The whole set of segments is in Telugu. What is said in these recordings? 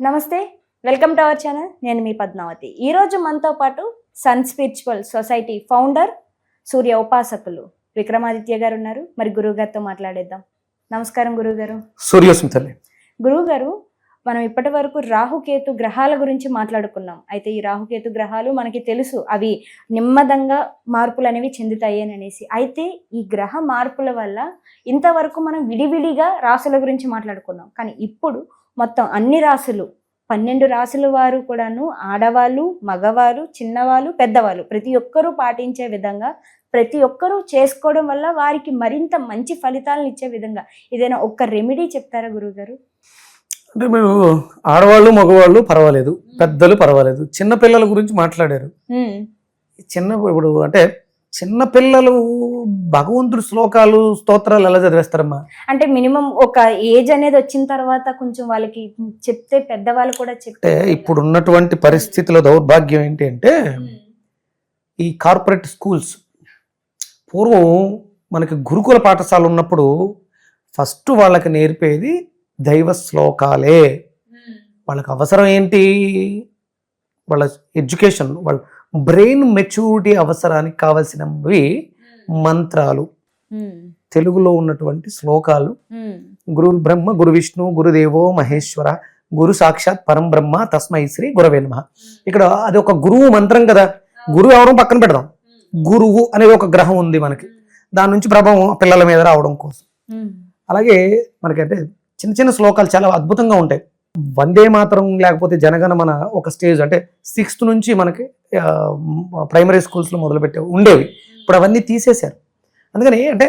నమస్తే వెల్కమ్ టు అవర్ ఛానల్. నేను మీ పద్మావతి. ఈరోజు మనతో పాటు sun spiritual society founder Surya ఉపాసకులు విక్రమాదిత్య గారు ఉన్నారు. మరి గురువు గారితో మాట్లాడేద్దాం. నమస్కారం గురువు గారు సూర్యోస్మి తల్లి. గురువు గారు మనం ఇప్పటి వరకు రాహుకేతు గ్రహాల గురించి మాట్లాడుకున్నాం. అయితే ఈ రాహుకేతు గ్రహాలు మనకి తెలుసు. అవి నెమ్మదంగా మార్పులు అనేవి చెందుతాయి అని అనేసి. అయితే ఈ గ్రహ మార్పుల వల్ల ఇంతవరకు మనం విడివిడిగా రాసుల గురించి మాట్లాడుకున్నాం. కానీ ఇప్పుడు మొత్తం అన్ని రాసులు. పన్నెండు రాసుల వారు కూడాను ఆడవాళ్ళు మగవారు చిన్నవాళ్ళు పెద్దవాళ్ళు ప్రతి ఒక్కరూ పాటించే విధంగా ప్రతి ఒక్కరూ చేసుకోవడం వల్ల వారికి మరింత మంచి ఫలితాలను ఇచ్చే విధంగా. ఏదైనా ఒక్క రెమెడీ చెప్తారా గురువుగారు? అంటే మీరు ఆడవాళ్ళు మగవాళ్ళు పర్వాలేదు. పెద్దలు పర్వాలేదు. చిన్న పిల్లల గురించి మాట్లాడారు. చిన్న ఇప్పుడు అంటే చిన్న పిల్లలు భగవంతుడి శ్లోకాలు స్తోత్రాలు ఎలా చదివేస్తారమ్మా? అంటే మినిమం ఒక ఏజ్ అనేది వచ్చిన తర్వాత కొంచెం వాళ్ళకి చెప్తే పెద్దవాళ్ళు కూడా చెప్తే ఇప్పుడు ఉన్నటువంటి పరిస్థితిలో దౌర్భాగ్యం ఏంటి అంటే ఈ కార్పొరేట్ స్కూల్స్ పూర్వం మనకి గురుకుల పాఠశాల ఉన్నప్పుడు ఫస్ట్ వాళ్ళకి నేర్పేది దైవ శ్లోకాలే. వాళ్ళకి అవసరం ఏంటి? వాళ్ళ ఎడ్యుకేషన్ వాళ్ళ బ్రెయిన్ మెచ్యూరిటీ అవసరానికి కావలసినవి మంత్రాలు. తెలుగులో ఉన్నటువంటి శ్లోకాలు. గురు బ్రహ్మ గురు విష్ణు గురుదేవో మహేశ్వర గురు సాక్షాత్ పరం బ్రహ్మ తస్మై శ్రీ గురవే నమ. ఇక్కడ అది ఒక గురువు మంత్రం కదా. గురువు ఎవరు పక్కన పెడదాం. గురువు అనేది ఒక గ్రహం ఉంది మనకి. దాని నుంచి ప్రభావం పిల్లల మీద రావడం కోసం. అలాగే మనకంటే చిన్న చిన్న శ్లోకాలు చాలా అద్భుతంగా ఉంటాయి. వందే మాత్రం లేకపోతే జనగణమన ఒక స్టేజ్ అంటే సిక్స్త్ నుంచి మనకి ప్రైమరీ స్కూల్స్లో మొదలుపెట్టే ఉండేవి. ఇప్పుడు అవన్నీ తీసేశారు. అందుకని అంటే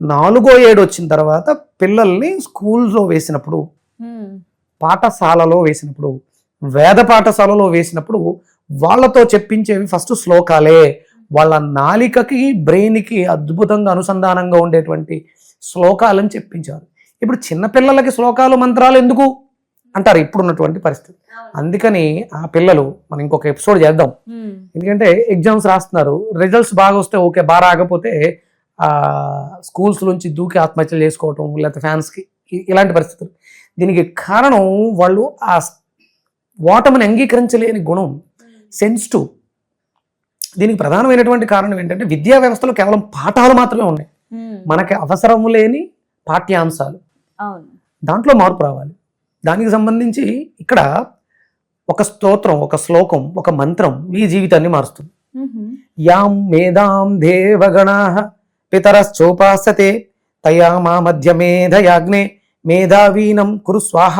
నాలుగో ఏడు వచ్చిన తర్వాత పిల్లల్ని స్కూల్స్లో వేసినప్పుడు పాఠశాలలో వేసినప్పుడు వేద పాఠశాలలో వేసినప్పుడు వాళ్ళతో చెప్పించేవి ఫస్ట్ శ్లోకాలే. వాళ్ళ నాలికకి బ్రెయిన్కి అద్భుతంగా అనుసంధానంగా ఉండేటువంటి శ్లోకాలని చెప్పించారు. ఇప్పుడు చిన్నపిల్లలకి శ్లోకాలు మంత్రాలు ఎందుకు? అంటారు ఇప్పుడున్నటువంటి పరిస్థితి. అందుకని ఆ పిల్లలు మనం ఇంకొక ఎపిసోడ్ చేద్దాం. ఎందుకంటే ఎగ్జామ్స్ రాస్తున్నారు. రిజల్ట్స్ బాగా వస్తే ఓకే బాగా రాకపోతే ఆ స్కూల్స్ నుంచి దూకి ఆత్మహత్యలు చేసుకోవటం లేకపోతే ఫ్యాన్స్కి ఇలాంటి పరిస్థితులు. దీనికి కారణం వాళ్ళు ఆ ఓటమిని అంగీకరించలేని గుణం సెన్సిటివ్ దీనికి ప్రధానమైనటువంటి కారణం ఏంటంటే విద్యా వ్యవస్థలో కేవలం పాఠాలు మాత్రమే ఉన్నాయి. మనకి అవసరం లేని పాఠ్యాంశాలు. దాంట్లో మార్పు రావాలి. దానికి సంబంధించి ఇక్కడ ఒక స్తోత్రం ఒక శ్లోకం ఒక మంత్రం మీ జీవితాన్ని మారుస్తుంది. యాం మేధాం దేవగణా పితరశ్చోపాసతే తయా మా మధ్య మేధయాగ్నే మేధావీనం కురు స్వాహ.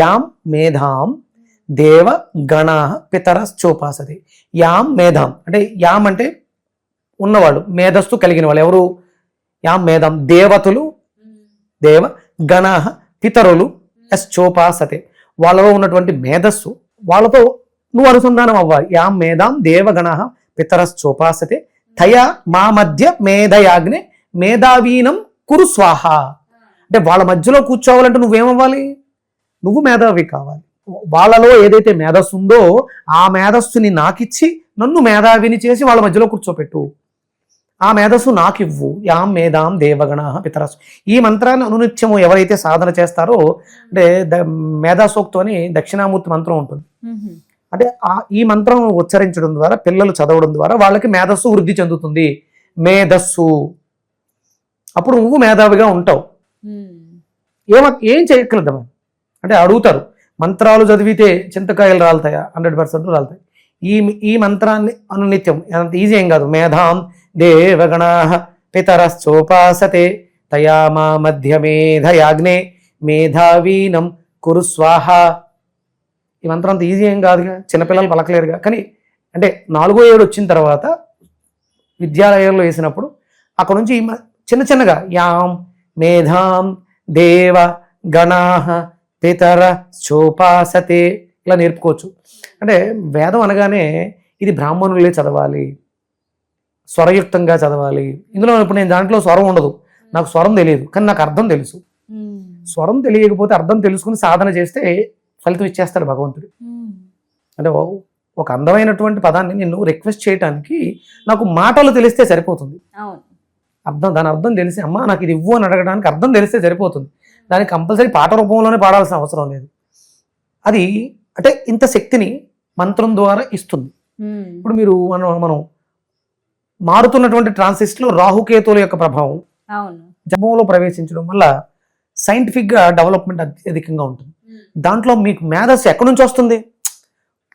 యాం మేధాం దేవ గణా పితరశ్చోపాసతే. యాం మేధాం అంటే యాం అంటే ఉన్నవాళ్ళు మేధస్సు కలిగిన వాళ్ళు ఎవరు? యాం మేధాం దేవతలు దేవ గణ పితరులు యశ్చోపాసతే వాళ్ళలో ఉన్నటువంటి మేధస్సు వాళ్ళతో నువ్వు అనుసంధానం అవ్వాలి. యాం మేధాం దేవగణ పితరశ్చోపాసతే తయా మా మధ్య మేధయాగ్నే మేధావీనం కురు స్వాహ. అంటే వాళ్ళ మధ్యలో కూర్చోవాలంటే నువ్వేమవ్వాలి? నువ్వు మేధావి కావాలి. వాళ్ళలో ఏదైతే మేధస్సు ఉందో ఆ మేధస్సుని నాకిచ్చి నన్ను మేధావిని చేసి వాళ్ళ మధ్యలో కూర్చోపెట్టు. ఆ మేధస్సు నాకివ్వు. యాం మేధాం దేవగణ పితరస్సు. ఈ మంత్రాన్ని అనునిత్యము ఎవరైతే సాధన చేస్తారో అంటే మేధాసూక్తం అని దక్షిణామూర్తి మంత్రం ఉంటుంది. అంటే ఆ ఈ మంత్రం ఉచ్చరించడం ద్వారా పిల్లలు చదవడం ద్వారా వాళ్ళకి మేధస్సు వృద్ధి చెందుతుంది. మేధస్సు. అప్పుడు నువ్వు మేధావిగా ఉంటావు. ఏమ ఏం చేయక్కర్లేదమ్మా అంటే అడుగుతారు మంత్రాలు చదివితే చింతకాయలు రాలుతాయా? Hundred percent రాలుతాయి. ఈ ఈ మంత్రాన్ని అనునిత్యం. అంత ఈజీ ఏం కాదు. మేధాం దేవగణా పితరశ్చోపాసతే తయా మా మధ్య మేధయాగ్నే మేధావీనం కురు స్వాహ ఈ మంత్రం అంత ఈజీ ఏం కాదుగా చిన్నపిల్లలు పలకలేరుగా. కానీ అంటే నాలుగో ఏడు వచ్చిన తర్వాత విద్యాలయంలో వేసినప్పుడు అక్కడ నుంచి మ- చిన్న చిన్నగా యాం మేధాం దేవ గణాహ పితర చోపాసతే ఇలా నేర్పుకోవచ్చు. అంటే వేదం అనగానే ఇది బ్రాహ్మణులే చదవాలి. స్వరయుక్తంగా చదవాలి. ఇందులో ఇప్పుడు నేను దాంట్లో స్వరం ఉండదు. నాకు స్వరం తెలియదు. కానీ నాకు అర్థం తెలుసు. స్వరం తెలియకపోతే అర్థం తెలుసుకుని సాధన చేస్తే ఫలితం ఇచ్చేస్తాడు భగవంతుడు. అంటే ఒక అందమైనటువంటి పదాన్ని నిన్ను రిక్వెస్ట్ చేయడానికి నాకు మాటలు తెలిస్తే సరిపోతుంది. అర్థం దాని అర్థం తెలిసి అమ్మా నాకు ఇది ఇవ్వు అని అడగడానికి అర్థం తెలిస్తే సరిపోతుంది. దానికి కంపల్సరీ పాట రూపంలోనే పాడాల్సిన అవసరం లేదు. అది అంటే ఇంత శక్తిని మంత్రం ద్వారా ఇస్తుంది. ఇప్పుడు మీరు మనం మనం మారుతున్నటువంటి ట్రాన్సిస్ట్లో రాహుకేతువుల యొక్క ప్రభావం జపంలో ప్రవేశించడం వల్ల సైంటిఫిక్గా డెవలప్మెంట్ అత్యధికంగా ఉంటుంది. దాంట్లో మీకు మేధస్సు ఎక్కడి నుంచి వస్తుంది?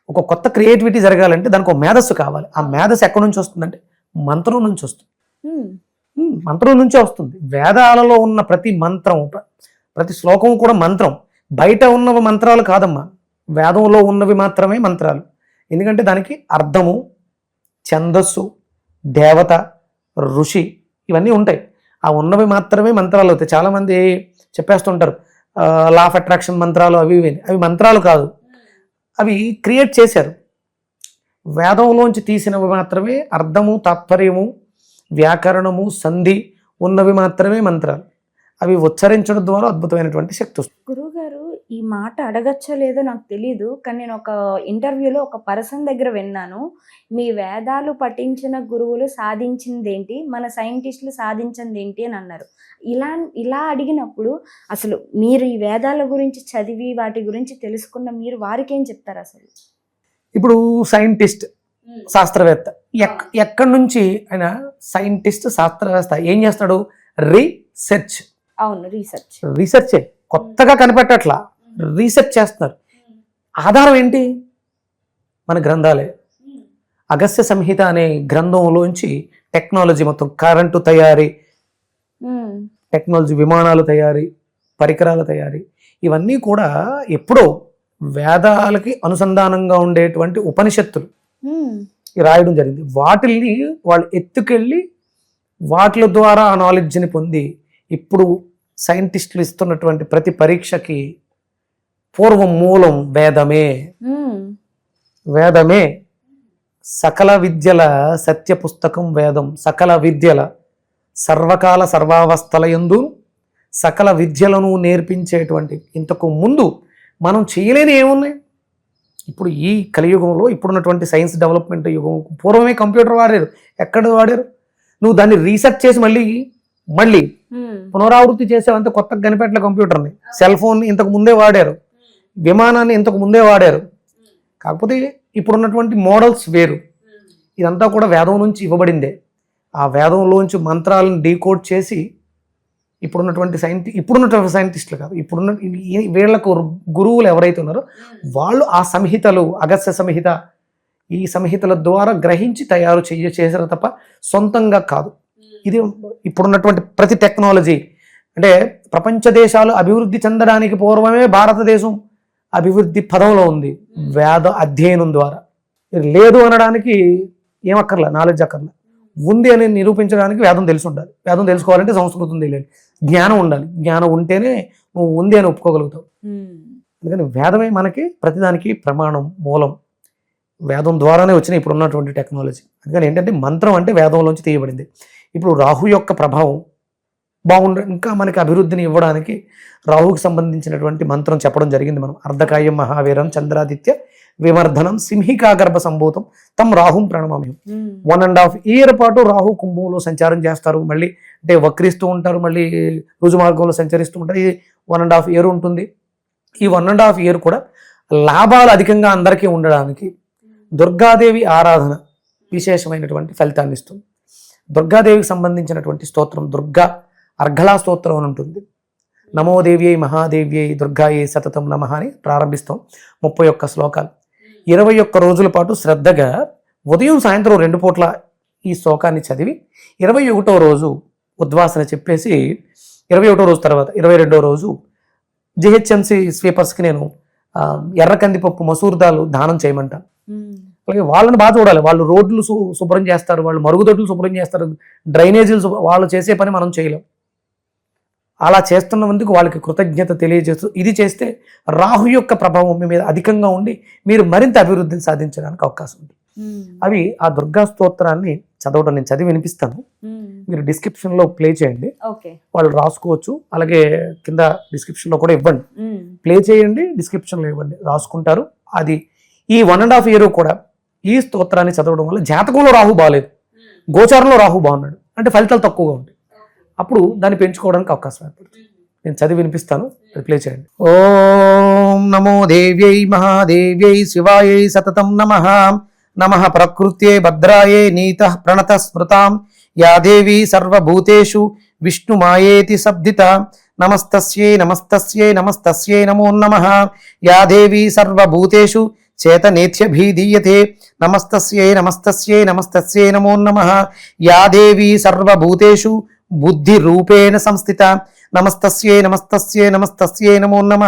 ఒక కొత్త క్రియేటివిటీ జరగాలంటే దానికి ఒక మేధస్సు కావాలి. ఆ మేధస్సు ఎక్కడి నుంచి వస్తుందంటే మంత్రం నుంచి వస్తుంది. మంత్రం నుంచే వస్తుంది. వేదాలలో ఉన్న ప్రతి మంత్రం ప్ర- ప్రతి శ్లోకం కూడా మంత్రం. బయట ఉన్నవి మంత్రాలు కాదమ్మా. వేదంలో ఉన్నవి మాత్రమే మంత్రాలు. ఎందుకంటే దానికి అర్థము ఛందస్సు దేవత ఋషి ఇవన్నీ ఉంటాయి. ఆ ఉన్నవి మాత్రమే మంత్రాలు అవుతాయి. చాలామంది చెప్పేస్తుంటారు లా ఆఫ్ అట్రాక్షన్ మంత్రాలు అవి ఇవి అవి మంత్రాలు కాదు. అవి క్రియేట్ చేశారు. వేదంలోంచి తీసినవి మాత్రమే అర్థము తాత్పర్యము వ్యాకరణము సంధి ఉన్నవి మాత్రమే మంత్రాలు. అవి ఉచ్చరించడం ద్వారా అద్భుతమైనటువంటి శక్తి వస్తుంది. గురువుగారు ఈ మాట అడగచ్చో లేదో నాకు తెలియదు కానీ నేను ఒక ఇంటర్వ్యూలో ఒక పర్సన్ దగ్గర విన్నాను. మీ వేదాలు పఠించిన గురువులు సాధించింది ఏంటి మన సైంటిస్టులు సాధించింది ఏంటి అని అన్నారు. ఇలా ఇలా అడిగినప్పుడు అసలు మీరు ఈ వేదాల గురించి చదివి వాటి గురించి తెలుసుకున్న మీరు వారికి ఏం చెప్తారు అసలు? ఇప్పుడు సైంటిస్ట్ శాస్త్రవేత్త. ఎక్ ఎక్కడి నుంచి ఆయన సైంటిస్ట్ శాస్త్రవేత్త ఏం చేస్తాడు? రీసెర్చ్. అవును రీసెర్చ్. రీసెర్చే. కొత్తగా కనిపెట్టట్లా. రీసెర్చ్ చేస్తున్నారు. ఆధారం ఏంటి? మన గ్రంథాలే. అగస్త్య సంహిత అనే గ్రంథంలోంచి టెక్నాలజీ మొత్తం కరెంటు తయారీ టెక్నాలజీ విమానాలు తయారీ పరికరాల తయారీ ఇవన్నీ కూడా ఎప్పుడో వేదాలకి అనుసంధానంగా ఉండేటువంటి ఉపనిషత్తులు. రాయడం జరిగింది. వాటిల్ని వాళ్ళు ఎత్తుకెళ్ళి వాటిల ద్వారా ఆ నాలెడ్జ్ని పొంది ఇప్పుడు సైంటిస్టులు ఇస్తున్నటువంటి ప్రతి పరీక్షకి పూర్వం మూలం వేదమే. వేదమే సకల విద్యల సత్య పుస్తకం వేదం. సకల విద్యల సర్వకాల సర్వావస్థల యందు సకల విద్యలను నేర్పించేటువంటి ఇంతకు ముందు మనం చేయలేని ఏమున్నాయి? ఇప్పుడు ఈ కలియుగంలో ఇప్పుడున్నటువంటి సైన్స్ డెవలప్మెంట్ యుగం పూర్వమే కంప్యూటర్ వాడారు. ఎక్కడ వాడారు? నువ్వు దాన్ని రీసెర్చ్ చేసి మళ్ళీ మళ్ళీ పునరావృత్తి చేసేవంత కొత్తగా కనిపెట్టలే కంప్యూటర్ని సెల్ ఫోన్ ఇంతకు ముందే వాడారు. విమానాన్ని ఇంతకు ముందే వాడారు. కాకపోతే ఇప్పుడున్నటువంటి మోడల్స్ వేరు. ఇదంతా కూడా వేదం నుంచి ఇవ్వబడిందే. ఆ వేదంలోంచి మంత్రాలను డీకోడ్ చేసి ఇప్పుడున్నటువంటి సైంటి ఇప్పుడున్నటువంటి సైంటిస్టులు కాదు ఇప్పుడున్న ఈ- వీళ్ళకు గురువులు ఎవరైతే ఉన్నారో వాళ్ళు ఆ సంహితలు అగస్త్య సంహిత ఈ సంహితల ద్వారా గ్రహించి తయారు చేయ చేశారు తప్ప సొంతంగా కాదు. ఇది ఇప్పుడున్నటువంటి ప్రతి టెక్నాలజీ. అంటే ప్రపంచ దేశాలు అభివృద్ధి చెందడానికి పూర్వమే భారతదేశం. అభివృద్ధి పదంలో ఉంది. వేద అధ్యయనం ద్వారా. లేదు అనడానికి ఏమక్కర్లే నాలెడ్జ్ అక్కర్లే. ఉంది అని నిరూపించడానికి వేదం తెలిసి ఉండాలి వేదం తెలుసుకోవాలంటే సంస్కృతం తెలియాలి జ్ఞానం ఉండాలి. జ్ఞానం ఉంటేనే నువ్వు ఉంది అని ఒప్పుకోగలుగుతావు. అందుకని వేదమే మనకి ప్రతిదానికి ప్రమాణం మూలం. వేదం ద్వారానే వచ్చిన ఇప్పుడు ఉన్నటువంటి టెక్నాలజీ. అందుకని ఏంటంటే మంత్రం అంటే వేదంలోంచి తీయబడింది. ఇప్పుడు రాహు యొక్క ప్రభావం బాగుండ ఇంకా మనకి అభివృద్ధిని ఇవ్వడానికి రాహుకి సంబంధించినటువంటి మంత్రం చెప్పడం జరిగింది మనం. అర్ధకాయం మహావీరం చంద్రాదిత్య విమర్ధనం సింహికా గర్భ సంభూతం తమ్ రాహుం ప్రణమామ్యం. వన్ అండ్ హాఫ్ ఇయర్ పాటు రాహు కుంభంలో సంచారం చేస్తారు. మళ్ళీ అంటే వక్రిస్తూ ఉంటారు. మళ్ళీ రుజు మార్గంలో సంచరిస్తూ ఉంటారు. ఈ వన్ అండ్ హాఫ్ ఇయర్ ఉంటుంది. ఈ వన్ అండ్ హాఫ్ ఇయర్ కూడా లాభాలు అధికంగా అందరికీ ఉండడానికి దుర్గాదేవి ఆరాధన విశేషమైనటువంటి ఫలితాన్ని ఇస్తుంది. దుర్గాదేవికి సంబంధించినటువంటి స్తోత్రం దుర్గా అర్ఘలా స్తోత్రం అని ఉంటుంది. నమోదేవ్యై మహాదేవ్యై దుర్గాయే సతతం నమ అని ప్రారంభిస్తాం ముప్పై ఒక్క శ్లోకాలు. ఇరవై ఒక్క రోజుల పాటు శ్రద్ధగా ఉదయం సాయంత్రం రెండు పూట్ల ఈ శ్లోకాన్ని చదివి ఇరవై ఒకటో రోజు ఉద్వాసన చెప్పేసి ఇరవై ఒకటో రోజు తర్వాత ఇరవై రెండో రోజు జిహెచ్ఎంసి స్వీపర్స్కి నేను ఎర్ర కందిపప్పు మసూర్ దాలు దానం చేయమంటాను అలాగే వాళ్ళని బాగా చూడాలి. వాళ్ళు రోడ్లు శుభ్రం చేస్తారు. వాళ్ళు మరుగుదొడ్లు శుభ్రం చేస్తారు. డ్రైనేజీలు వాళ్ళు చేసే పని మనం చేయలేం. అలా చేస్తున్నందుకు వాళ్ళకి కృతజ్ఞత తెలియజేస్తూ ఇది చేస్తే రాహు యొక్క ప్రభావం మీ మీద అధికంగా ఉండి మీరు మరింత అభివృద్ధిని సాధించడానికి అవకాశం ఉంది. అవి ఆ దుర్గా స్తోత్రాన్ని చదవడం నేను చదివి వినిపిస్తాను. మీరు డిస్క్రిప్షన్లో ప్లే చేయండి. వాళ్ళు రాసుకోవచ్చు. అలాగే కింద డిస్క్రిప్షన్లో కూడా ఇవ్వండి. ప్లే చేయండి డిస్క్రిప్షన్లో ఇవ్వండి. రాసుకుంటారు. అది ఈ వన్ అండ్ హాఫ్ ఇయర్ కూడా ఈ స్తోత్రాన్ని చదవడం వల్ల జాతకంలో రాహు బాగాలేదు గోచారంలో రాహు బాగున్నాడు. అంటే ఫలితాలు తక్కువగా ఉంటాయి. అప్పుడు దాన్ని పెంచుకోవడానికి అవకాశం ఏర్పడుతుంది. నేను చదివి వినిపిస్తాను రిప్లై ప్లే చేయండి. ఓం నమో దేవ్యై మహాదేవ్యై శివాయై సతతం నమ. నమ ప్రకృత్యే భద్రాయే నీత ప్రణత స్మృతాం యా దేవీ సర్వభూతేషు విష్ణుమాయేతి శబ్దిత నమస్తస్యై నమస్తస్యై నమస్తస్యై నమో నమ. యా దేవీ సర్వభూతేషు చేతనేత్యభిధీయతే. నమస్తస్యై నమస్తస్యై నమస్తస్యై నమో నమ. యా దేవీ సర్వభూతేషు బుద్ధిరూపేణ సంస్థిత. నమస్తస్యే నమస్తస్యే నమస్తస్యే నమో నమ.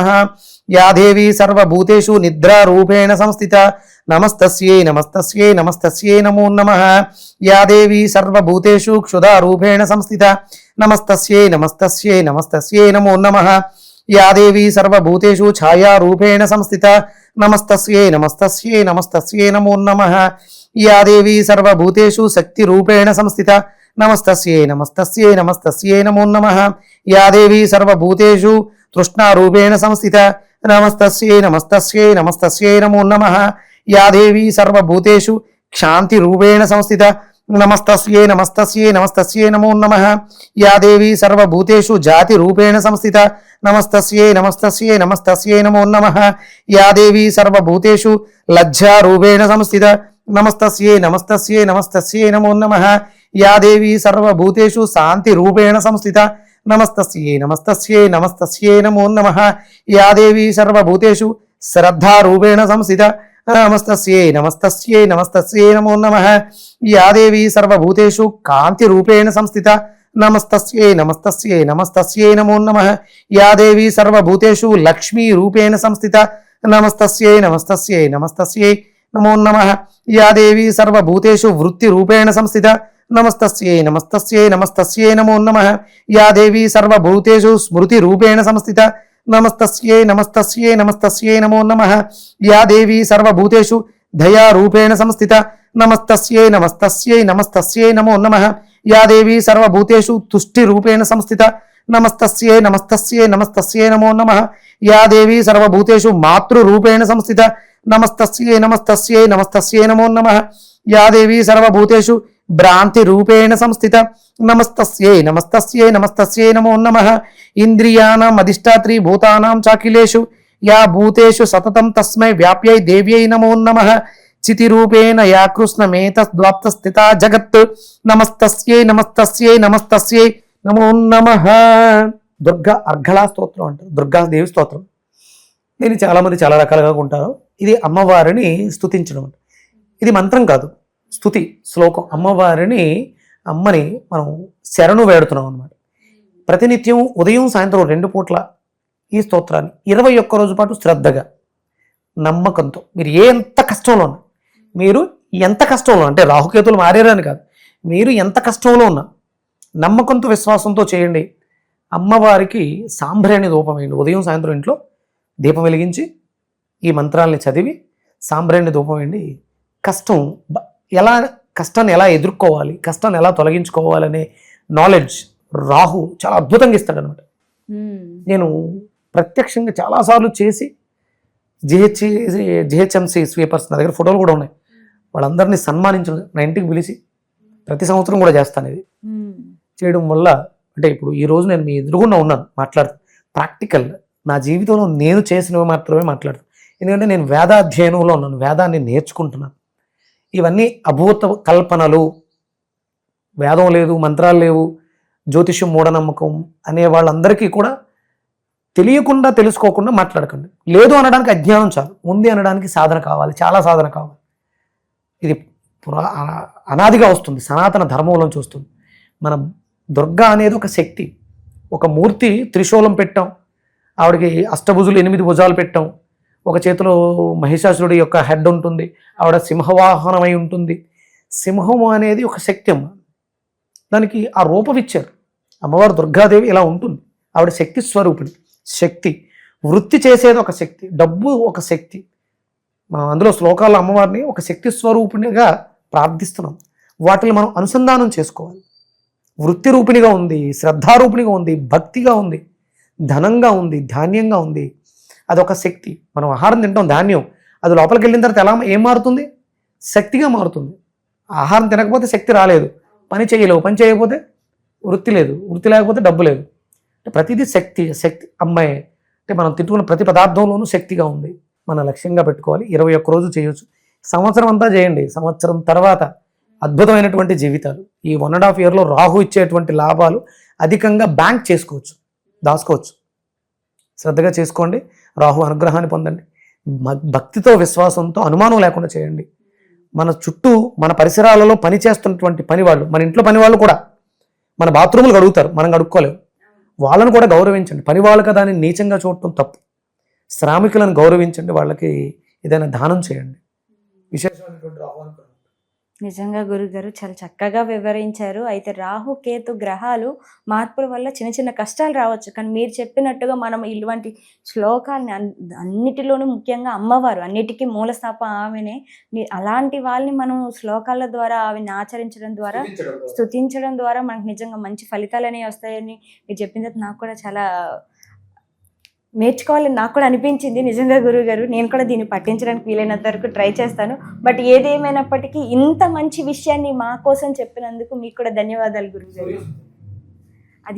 యా దేవీ సర్వభూతేషు నిద్రారూపేణ సంస్థిత. నమస్తస్యే నమస్తస్యే నమస్తస్యే నమో నమ. యా దేవీ సర్వభూతేషు క్షుధారూపేణ సంస్థిత. నమస్తస్యే నమస్తస్యే నమస్తస్యే నమో నమ. యా దేవీ సర్వభూతేషు ఛాయారూపేణ సంస్థిత. నమస్తస్యే నమస్తస్యే నమస్తస్యే నమో నమ. యా దేవీ సర్వభూతేషు శక్తిరూపేణ సంస్థిత. నమస్తస్యై నమస్తస్యై నమస్తస్యై నమో నమ యా దేవీ సర్వభూతేషు తృష్ణారూపేణ సంస్థిత నమస్తస్యై నమస్తస్యై నమస్తస్యై నమో నమ యా దేవీ సర్వభూతేషు క్షాంతిరూపేణ సంస్థిత నమస్తస్యై నమస్తస్యై నమస్తస్యై నమో నమ యా దేవీ సర్వభూతేషు జాతిరూపేణ సంస్థిత నమస్తస్యై నమస్తస్యై నమస్తస్యై నమో నమ యా దేవీ సర్వభూతేషు లజ్జారూపేణ సంస్థిత నమస్తస్యై నమస్తస్యై నమస్తస్యై నమో నమ యా దేవీ సర్వభూతేషు శాంతిరూపేణ సంస్థిత. నమస్తస్యే నమస్తస్యే నమస్తస్యే నమో నమ. యా దేవీ సర్వభూతేషు శ్రద్ధారూపేణ సంస్థిత. నమస్తస్యే నమస్తస్యే నమస్తస్యే నమో నమ. యా దేవీ సర్వభూతేషు కాంతిరూపేణ సంస్థిత. నమస్తస్యే నమస్తస్యే నమస్తస్యే నమో నమ. యా దేవీ సర్వభూతేషు లక్ష్మీరూపేణ సంస్థిత. నమస్తస్యే నమస్తస్యే నమస్తస్యే నమో నమ. యా దేవీ సర్వభూతేషు వృత్తిరూపేణ సంస్థిత. నమస్తస్యై నమస్తస్యై నమస్తస్యై నమో నమ. యా దేవీ సర్వభూతేషు స్మృతిరూపేణ సంస్థిత నమస్తస్యై నమస్తస్యై నమస్తస్యై నమో నమ. యా దేవీ సర్వభూతేషు దయారూపేణ సంస్థిత నమస్తస్యై నమస్తస్యై నమస్తస్యై నమో నమ. యా దేవీ సర్వభూతేషు తుష్టిరూపేణ సంస్థిత నమస్తస్యై నమస్తస్యై నమస్తస్యై నమో నమ. యా దేవీ సర్వభూతేషు మాతృరూపేణ సంస్థిత నమస్తస్యై నమస్తస్యై నమస్తస్యై నమో నమ. యా దేవీ సర్వభూతేషు భ్రాంతిరూపేణ సంస్థిత నమస్తస్యై నమస్తస్యై నమస్తస్యై నమో నమ. ఇంద్రియాణం అధిష్టాత్రి భూతానాం చాకిలేషు యా భూతేషు సతతం తస్మై వ్యాప్యై దేవ్యై నమో నమ. చితిరూపేణ యా కృష్ణమేత స్థిత జగత్. నమస్తస్యై నమస్తస్యై నమస్తస్యై నమో నమ. దుర్గా అర్ఘళా స్తోత్రం అంటారు దుర్గాదేవి స్తోత్రం. దీన్ని చాలామంది చాలా రకాలుగా ఉంటారు. ఇది అమ్మవారిని స్తుతించడం అంట. ఇది మంత్రం కాదు. స్థుతి శ్లోకం. అమ్మవారిని అమ్మని మనం శరణు వేడుతున్నాం అనమాట ప్రతినిత్యం ఉదయం సాయంత్రం రెండు పూట్ల ఈ స్తోత్రాన్ని. ఇరవై ఒక్క రోజు పాటు శ్రద్ధగా నమ్మకంతో. మీరు ఏ ఎంత కష్టంలో ఉన్నా మీరు ఎంత కష్టంలో అంటే రాహుకేతులు మారేరని కాదు మీరు ఎంత కష్టంలో ఉన్నా నమ్మకంతో విశ్వాసంతో చేయండి. అమ్మవారికి సాంబ్రాణి ధూపం వేయండి. ఉదయం సాయంత్రం ఇంట్లో దీపం వెలిగించి ఈ మంత్రాల్ని చదివి సాంబ్రాణి ధూపం వేయండి. కష్టం బ- ఎలా కష్టాన్ని ఎలా ఎదుర్కోవాలి కష్టాన్ని ఎలా తొలగించుకోవాలనే నాలెడ్జ్ రాహు చాలా అద్భుతంగా ఇస్తాడనమాట నేను ప్రత్యక్షంగా చాలాసార్లు చేసి జిహెచ్ జిహెచ్ఎంసి స్వీపర్స్ నా దగ్గర ఫోటోలు కూడా ఉన్నాయి. వాళ్ళందరినీ సన్మానించిన నా ఇంటికి పిలిచి ప్రతి సంవత్సరం కూడా చేస్తాను ఇది. చేయడం వల్ల అంటే ఇప్పుడు ఈ రోజు నేను మీ ఎదురుగుండా ఉన్నాను మాట్లాడుతూ ప్రాక్టికల్ నా జీవితంలో నేను చేసినవి మాత్రమే మాట్లాడుతాను ఎందుకంటే నేను వేదాధ్యయనంలో ఉన్నాను వేదాన్ని నేర్చుకుంటున్నాను. ఇవన్నీ అభూత కల్పనలు. వేదం లేదు మంత్రాలు లేవు జ్యోతిష్యం మూఢనమ్మకం అనే వాళ్ళందరికీ కూడా తెలియకుండా తెలుసుకోకుండా మాట్లాడకండి. లేదు అనడానికి అజ్ఞానం చాలు. ఉంది అనడానికి సాధన కావాలి. చాలా సాధన కావాలి. ఇది పురా అనాదిగా వస్తుంది. సనాతన ధర్మంలో చూస్తుంది మన దుర్గా అనేది ఒక శక్తి. ఒక మూర్తి త్రిశూలం పెట్టాం. ఆవిడకి అష్టభుజులు ఎనిమిది భుజాలు పెట్టాం. ఒక చేతిలో మహిషాసురుడి యొక్క హెడ్ ఉంటుంది ఆవిడ సింహవాహనమై ఉంటుంది. సింహము అనేది ఒక శక్తి అమ్మ. దానికి ఆ రూపం ఇచ్చారు. అమ్మవారు దుర్గాదేవి ఇలా ఉంటుంది. ఆవిడ శక్తి స్వరూపిణి శక్తి. వృత్తి చేసేది ఒక శక్తి డబ్బు ఒక శక్తి. మనం అందులో శ్లోకాల అమ్మవారిని ఒక శక్తి స్వరూపిణిగా ప్రార్థిస్తున్నాం. వాటిని మనం అనుసంధానం చేసుకోవాలి. వృత్తి రూపిణిగా ఉంది శ్రద్ధారూపిణిగా ఉంది భక్తిగా ఉంది ధనంగా ఉంది ధాన్యంగా ఉంది అదొక శక్తి. మనం ఆహారం తింటాం ధాన్యం. అది లోపలికి వెళ్ళిన తర్వాత ఎలా ఏం మారుతుంది? శక్తిగా మారుతుంది. ఆహారం తినకపోతే శక్తి రాలేదు. పని చేయలేవు. పని చేయకపోతే వృత్తి లేదు. వృత్తి లేకపోతే డబ్బు లేదు. అంటే ప్రతిదీ శక్తి శక్తి అమ్మాయి అంటే మనం తింటున్న ప్రతి పదార్థంలోనూ శక్తిగా ఉంది. మన లక్ష్యంగా పెట్టుకోవాలి. ఇరవై ఒక్క రోజు చేయొచ్చు. సంవత్సరం అంతా చేయండి. సంవత్సరం తర్వాత అద్భుతమైనటువంటి జీవితాలు. ఈ వన్ అండ్ హాఫ్ ఇయర్లో రాహు ఇచ్చేటువంటి లాభాలు అధికంగా బ్యాంక్ చేసుకోవచ్చు. దాచుకోవచ్చు. శ్రద్ధగా చేసుకోండి. రాహు అనుగ్రహాన్ని పొందండి. భక్తితో విశ్వాసంతో అనుమానం లేకుండా చేయండి. మన చుట్టూ మన పరిసరాలలో పని చేస్తున్నటువంటి పని వాళ్ళు మన ఇంట్లో పని వాళ్ళు కూడా మన బాత్రూములు కడుగుతారు మనం కడుక్కోలేము వాళ్ళను కూడా గౌరవించండి. పని వాళ్ళు కదా అని నీచంగా చూడటం తప్పు. శ్రామికులను గౌరవించండి వాళ్ళకి ఏదైనా దానం చేయండి. విశేషమైనటువంటి రాహు నిజంగా గురుగారు చాలా చక్కగా వివరించారు. అయితే రాహు కేతు గ్రహాలు మార్పుల వల్ల చిన్న చిన్న కష్టాలు రావచ్చు. కానీ మీరు చెప్పినట్టుగా మనం ఇటువంటి శ్లోకాలని అన్- అన్నిటిలోనూ ముఖ్యంగా అమ్మవారు అన్నిటికీ మూలస్థాప ఆమెనే. అలాంటి వాళ్ళని మనం శ్లోకాల ద్వారా ఆమెను ఆచరించడం ద్వారా స్తుతించడం ద్వారా. మనకు నిజంగా మంచి ఫలితాలు అనేవి వస్తాయని మీరు చెప్పిన తర్వాత నాకు కూడా చాలా నేర్చుకోవాలని నాకు కూడా అనిపించింది. నిజంగా గురువు గారు నేను కూడా దీన్ని పట్టించడానికి వీలైనంత వరకు ట్రై చేస్తాను. బట్ ఏదేమైనప్పటికీ ఇంత మంచి విషయాన్ని మా కోసం చెప్పినందుకు మీకు కూడా ధన్యవాదాలు గురువు గారు.